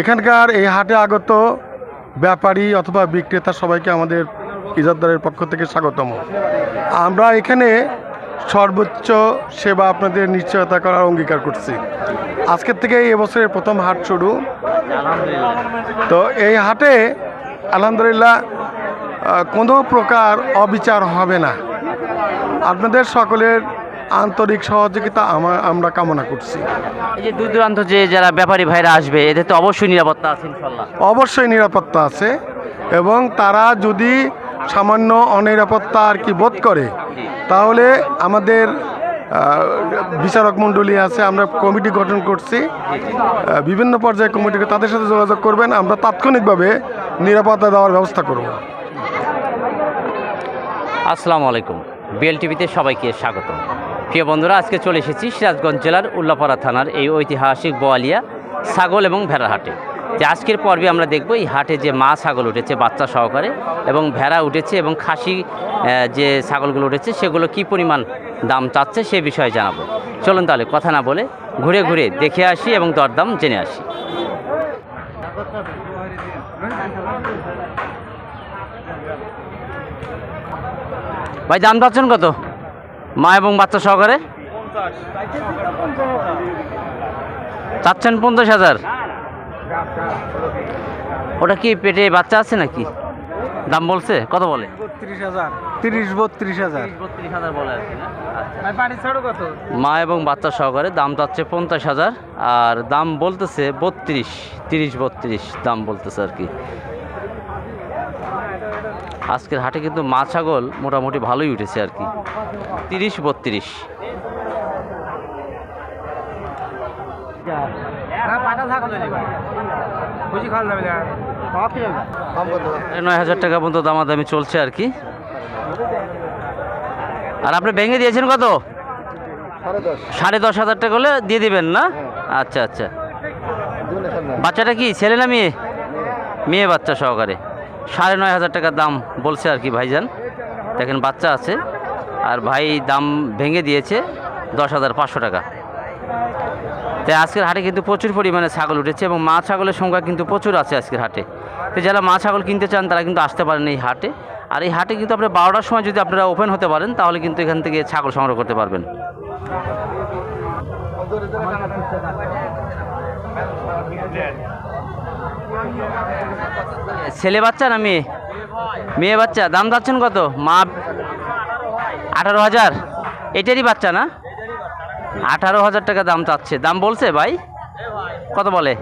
এখানকার এই হাটে আগত ব্যাপারী অথবা বিক্রেতা সবাইকে আমাদের ইজাদদারের পক্ষ থেকে স্বাগতম। আমরা এখানে সর্বোচ্চ সেবা আপনাদের নিশ্চয়তা করার অঙ্গীকার করছি। আজকের থেকে এই বছরের প্রথম হাট শুরু। তো এই হাটে আলহামদুলিল্লাহ কোনো প্রকার অবিচার হবে না। আপনাদের সকলের আন্তরিক সহযোগিতা আমা- আমরা কামনা করছি। এই যে দূর দূরান্ত যে যারা ব্যাপারী ভাইরা আসবে এদের তো অবশ্যই নিরাপত্তা আছে ইনশাল্লাহ অবশ্যই নিরাপত্তা আছে এবং তারা যদি সামান্য অনিরাপত্তা আর কি বোধ করে তাহলে আমাদের বিচারক মণ্ডলী আছে আমরা কমিটি গঠন করছি। বিভিন্ন পর্যায়ে কমিটি তাদের সাথে যোগাযোগ করবেন আমরা তাৎক্ষণিকভাবে নিরাপত্তা দেওয়ার ব্যবস্থা করব। আসসালামু আলাইকুম। বিএল টিভিতে সবাইকে স্বাগত প্রিয় বন্ধুরা, আজকে চলে এসেছি সিরাজগঞ্জ জেলার উল্লাপাড়া থানার এই ঐতিহাসিক বোয়ালিয়া ছাগল এবং ভেড়া হাটে। যে আজকের পর্বে আমরা দেখব এই হাটে যে মা ছাগল উঠেছে বাচ্চা সহকারে এবং ভেড়া উঠেছে এবং খাসি যে ছাগলগুলো উঠেছে সেগুলো কি পরিমাণ দাম চাচ্ছে সে বিষয়ে জানাব। চলুন তাহলে কথা না বলে ঘুরে ঘুরে দেখে আসি এবং দরদাম জেনে আসি। ভাই, দাম চাচ্ছেন কত? মা এবং বাচ্চা সহকারে? চাচ্ছেন পঞ্চাশ হাজার। ওটা কি পেটে বাচ্চা আছে নাকি? দাম বলছে? কত বলে? তিরিশ বত্রিশ হাজার। কত? মা এবং বাচ্চা সহকারে দাম চাচ্ছে পঞ্চাশ হাজার আর দাম বলতেছে বত্রিশ তিরিশ বত্রিশ দাম বলতেছে আর কি। আজকের হাটে কিন্তু মা ছাগল মোটামুটি ভালোই উঠেছে আর কি। তিরিশ বত্রিশ। নয় হাজার টাকা পর্যন্ত দামাদামি চলছে আর কি। আর আপনি ভেঙে দিয়েছেন কত? সাড়ে দশ। হাজার টাকা হলে দিয়ে দিবেন না? আচ্ছা আচ্ছা। বাচ্চাটা কি ছেলে না মেয়ে। মেয়ে বাচ্চা সহকারে। সাড়ে নয় হাজার টাকা দাম বলছে আর কি ভাইজান। দেখেন বাচ্চা আছে। আর ভাই দাম ভেঙে দিয়েছে দশ হাজার পাঁচশো টাকা। তাই আজকের হাটে কিন্তু প্রচুর পরিমাণে ছাগল উঠেছে এবং মা ছাগলের সংখ্যা কিন্তু প্রচুর আছে আজকের হাটে। তো যারা মা ছাগল কিনতে চান, তারা কিন্তু আসতে পারেন এই হাটে। আর এই হাটে কিন্তু আপনার বারোটার সময় যদি আপনারা ওপেন হতে পারেন, তাহলে কিন্তু এখান থেকে ছাগল সংগ্রহ করতে পারবেন। ছেলে বাচ্চা না মেয়ে? মেয়ে বাচ্চা। দাম যাচ্ছেন কত? মা আঠারো হাজার? এটারই বাচ্চা না? আঠারো হাজার টাকা দাম চাচ্ছে। দাম বলছে ভাই? কত বলে?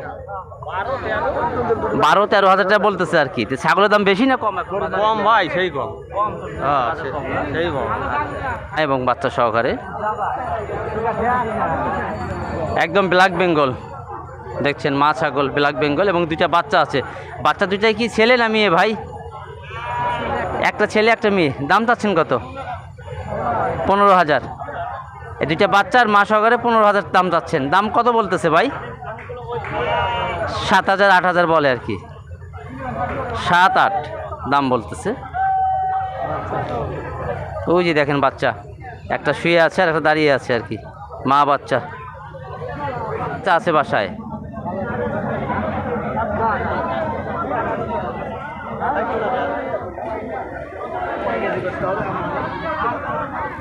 বারো তেরো হাজার টাকা বলতেছে আর কি। তো ছাগলের দাম বেশি না কম কম ভাই সেই কম। হ্যাঁ সেই কম। এবং বাচ্চা সহকারে। একদম ব্ল্যাক বেঙ্গল। দেখছেন মা ছাগল ব্ল্যাক বেঙ্গল এবং দুইটা বাচ্চা আছে। বাচ্চা দুইটাই কি ছেলে না মেয়ে ভাই? একটা ছেলে একটা মেয়ে। দাম চাচ্ছেন কত? পনেরো হাজার। এই দুইটা বাচ্চার মা সহকারে পনেরো হাজার দাম যাচ্ছেন। দাম কত বলতেছে ভাই? সাত হাজার, আট হাজার বলে আর কি। সাত আট দাম বলতেছে। ওই যে দেখেন বাচ্চা, একটা শুয়ে আছে আর একটা দাঁড়িয়ে আছে আর কি। মা বাচ্চা। আছে বাসায়।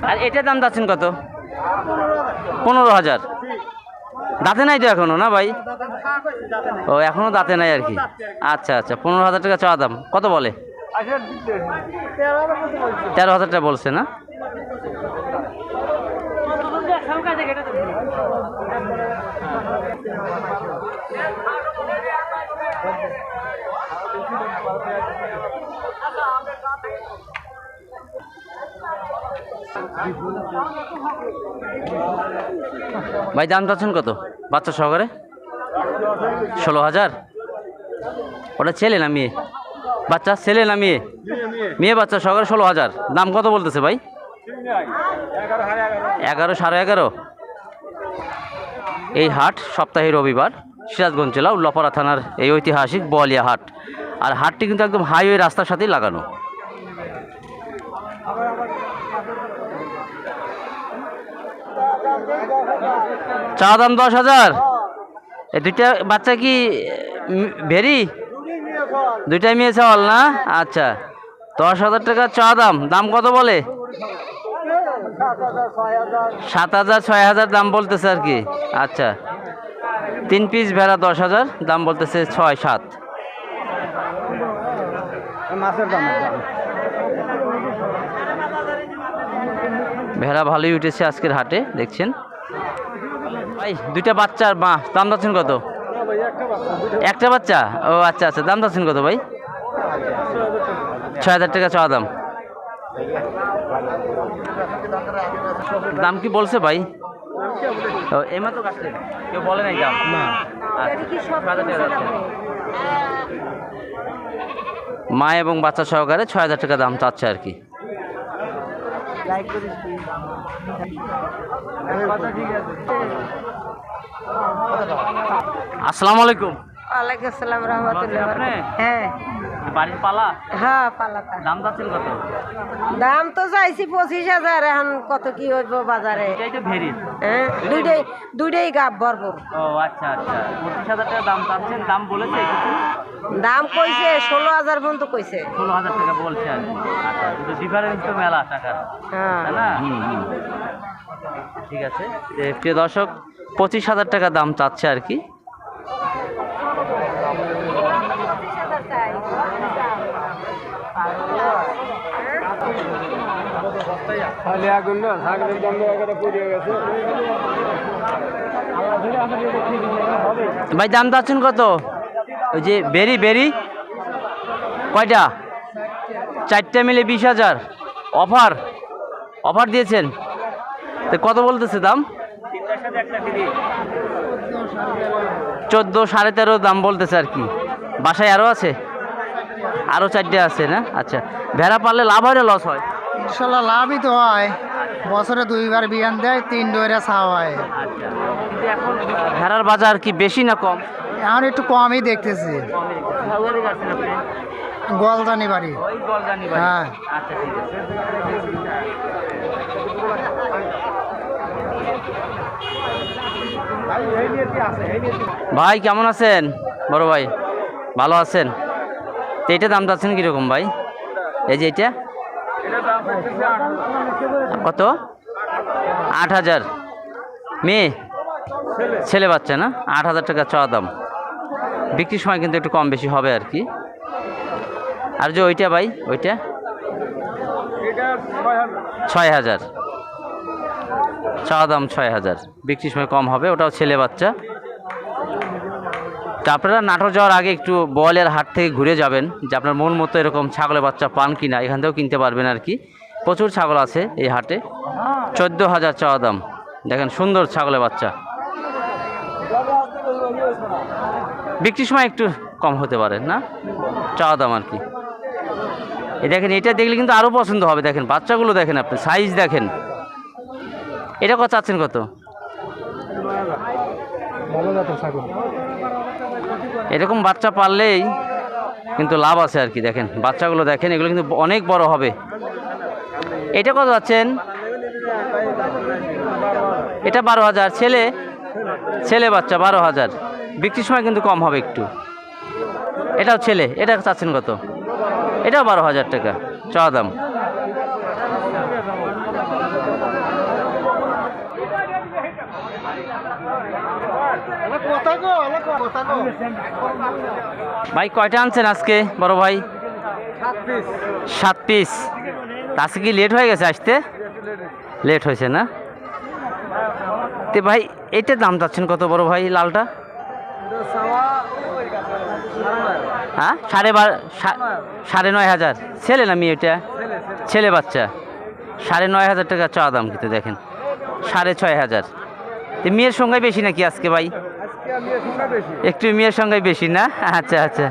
আর এটার দাম যাচ্ছেন কত? পনেরো হাজার। দাঁতে নাই তো এখনও না ভাই? ও, এখনও দাঁতে নাই আর কি। আচ্ছা আচ্ছা পনেরো হাজার টাকা চাওয়া দাম। কত বলে? তেরো হাজার টাকা বলছে না? ভাই, দাম চাচ্ছেন কত? বাচ্চা সহকারে? ষোলো হাজার? ওটা ছেলে না মেয়ে? বাচ্চা ছেলে না মেয়ে? মেয়ে বাচ্চা সহকারে ষোলো হাজার। দাম কত বলতেছে ভাই? এগারো সাড়ে এগারো। এই হাট সপ্তাহে রবিবার, সিরাজগঞ্জ জেলা উল্লাপাড়া থানার এই ঐতিহাসিক বোয়ালিয়া হাট। আর হাটটি কিন্তু একদম হাইওয়ে রাস্তার সাথেই লাগানো। চা দাম দশ হাজার? এই দুইটা বাচ্চা কি ভেরি দুইটাই মেয়ে চাওয়াল না? আচ্ছা দশ হাজার টাকা চা দাম। দাম কত বলে? সাত হাজার ছয় হাজার দাম বলতেছে আর কি। আচ্ছা তিন পিস ভেড়া দশ হাজার দাম বলতেছে ছয় সাত। দাম। ভেড়া ভালোই উঠেছে আজকের হাটে দেখছেন? ভাই দুইটা বাচ্চার মা দাম দাচ্ছেন কত? একটা বাচ্চা? ও আচ্ছা আচ্ছা দাম যাচ্ছেন কত ভাই? ছয় হাজার টাকা চাওয়া দাম। দাম কি বলছে ভাই? এমা তো কাটলেন কেউ বলে নাই দাম? না। মা এবং বাচ্চা সহকারে ছয় হাজার টাকা দাম চাচ্ছে আর কি। আসসালামু আলাইকুম। ওয়ালাইকুম আসসালাম রহমতুল্লাহ। হ্যাঁ। বাড়ির পালা? হ্যাঁ পালাতা দাম যাচ্ছেন কত? দাম তো চাইছি পঁচিশ হাজার এখন কত কি হইব বাজারে? হ্যাঁ দুইটাই দুইটাই গাব ভরপুর। ও আচ্ছা আচ্ছা। পঁচিশ হাজার টাকা দাম চাচ্ছেন দাম বলেছে কিছু? দাম কইছে ষোলো হাজার পর্যন্ত কইছে। ষোলো হাজার টাকা বলছে আচ্ছা ডিফারেন্স তো মেলা টাকার। হ্যাঁ। না? ঠিক আছে। প্রিয় দর্শক পঁচিশ হাজার টাকা দাম চাচ্ছে আর কি। ভাই, দাম চাচ্ছেন কত? ওই যে বেরি বেরি। কয়টা? চারটা মিলে বিশ হাজার। অফার? অফার দিয়েছেন। তো কত বলতেছে দাম? চোদ্দ সাড়ে তেরো দাম বলতেছে আর কি। বাসায় আরও আছে? আরও চারটে আছে না? আচ্ছা। ভেড়া পারলে লাভ হয় না লস হয়? ইনশাল্লাহ লাভই তো হয়। বছরে দুইবার বিয়ান দেয় তিন ডোরে ছাওয়া হয়। আচ্ছা। এখন ভেড়ার বাজার কি বেশি না কম? এখন একটু কমই দেখতেছি। গোয়ালদানি বাড়ি। বাড়ি। হ্যাঁ। আচ্ছা ঠিক আছে। ভাই, কেমন আছেন? বড় ভাই, ভালো আছেন? তো এটা দাম চাচ্ছেন কীরকম ভাই? এই যে এটা কত? আট হাজার। মেয়ে? ছেলে বাচ্চা না? আট হাজার টাকা চাওয়া দাম। বিক্রির সময় কিন্তু একটু কম বেশি হবে আর কি। আর যে ওইটা ভাই, ওইটা? ছয় হাজার। চাওয়া দাম ছয় হাজার। বিক্রির সময় কম হবে, ওটাও ছেলে বাচ্চা। তা আপনারা নাটোর যাওয়ার আগে একটু বলের হাট থেকে ঘুরে যাবেন, যে আপনার মন মতো এরকম ছাগলের বাচ্চা পান কি না এখান থেকেও কিনতে পারবেন আর কি। প্রচুর ছাগল আছে এই হাটে। চোদ্দ হাজার চাওয়া দাম। দেখেন, সুন্দর ছাগলের বাচ্চা। বিক্রির সময় একটু কম হতে পারে, না? চাওয়া দাম আর কি। দেখেন, এটা দেখলে কিন্তু আরও পছন্দ হবে। দেখেন, বাচ্চাগুলো দেখেন আপনি সাইজ দেখেন। এটা কত চাচ্ছেন কত? এরকম বাচ্চা পারলেই কিন্তু লাভ আছে আর কি, দেখেন। বাচ্চাগুলো দেখেন, এগুলো কিন্তু অনেক বড় হবে। এটা কত আছেন এটা বারো হাজার। ছেলে? ছেলে বাচ্চা, বারো হাজার। বিক্রির সময় কিন্তু কম হবে একটু। এটাও ছেলে। এটা চাচ্ছেন কত? এটাও বারো হাজার টাকা। চাওয়া দাম। ভাই কয়টা আনছেন আজকে বড় ভাই? সাত পিস। আজকে কি লেট হয়ে গেছে আসতে? লেট হয়েছে না? তে ভাই এইটার দাম চাচ্ছেন কত বড় ভাই লালটা? হ্যাঁ? সাড়ে বার সাড়ে নয় হাজার। ছেলে না মেয়ে এটা? ছেলে বাচ্চা। সাড়ে নয় হাজার টাকা চাওয়া দাম কিন্তু দেখেন। সাড়ে ছয় হাজার। মেয়ের সংখ্যায় বেশি নাকি আজকে ভাই? একটু মেয়ের সংখ্যায় বেশি না? আচ্ছা আচ্ছা।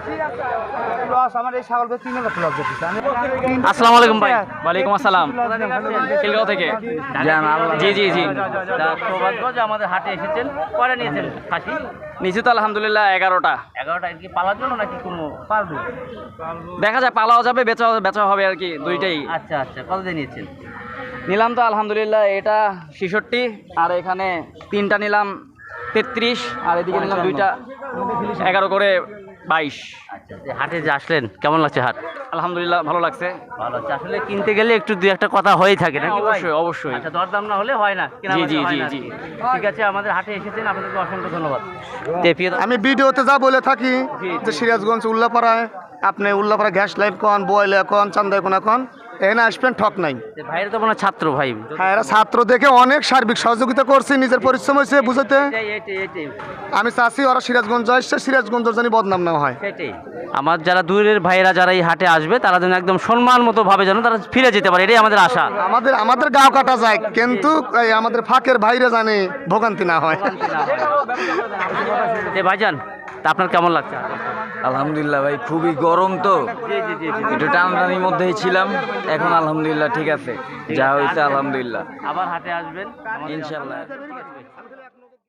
আসসালামু আলাইকুম ভাই। ওয়ালাইকুম আসসালাম। খিলগাঁও থেকে। জি জি জি। আমাদের হাটে এসেছেন কয়টা নিয়েছেন খাসি। নিচে তো আলহামদুলিল্লাহ এগারোটা। এগারোটা কি পালার জন্য নাকি কোনো পারব? দেখা যায় পালাও যাবে বেচা বেচা হবে আর কি দুইটাই। আচ্ছা আচ্ছা। কত দিয়ে নিয়েছেন? নিলাম তো আলহামদুলিল্লাহ এটা ছেষট্টি আর এখানে তিনটা নিলাম তেত্রিশ আর এদিকে নিলাম দুইটা এগারো করে বাইশ। আচ্ছা হাটে যে আসলেন কেমন লাগছে হাট? আলহামদুলিল্লাহ ভালো লাগছে। ভালো লাগছে। আসলে কিনতে গেলে একটু দুই একটা কথা হয়ে থাকে নাকি ভাই? অবশ্যই অবশ্যই। আচ্ছা দরদাম না হলে হয় না জি, জি, জি, জি। ঠিক আছে আমাদের হাটে এসেছেন আপনাদেরকে অসংখ্য ধন্যবাদ। আমি ভিডিওতে যা বলে থাকি যে সিরাজগঞ্জ উল্লাপাড়ায় আপনি উল্লাপাড়া গ্যাস লাইট কন বয়লে কন চান্দায় কোন এখন আসবেন ঠক নাই। তে তো মনে ছাত্র ভাই। এরা ছাত্র দেখে অনেক সার্বিক সহযোগিতা করছে নিজের পরিশ্রম হয়েছে বুঝাতে? আমি চাচ্ছি ওরা সিরাজগঞ্জ আসছে সিরাজগঞ্জ জানি বদনাম না হয়। আমার যারা দূরের ভাইয়েরা যারা এই হাটে আসবে তারা যেন একদম সম্মান মতো ভাবে যেন তারা ফিরে যেতে পারে এটাই আমাদের আশা। আমাদের আমাদের গাও কাটা যায় কিন্তু এই আমাদের ফাঁকের ভাইরা জানে ভোগান্তি না হয়। ভাইজান তা আপনার কেমন লাগছে? আলহামদুলিল্লাহ ভাই খুবই গরম তো। একটু টানটানির মধ্যেই ছিলাম এখন আলহামদুলিল্লাহ ঠিক আছে। যা হয়েছে আলহামদুলিল্লাহ। আবার হাতে আসবেন। ইনশাল্লাহ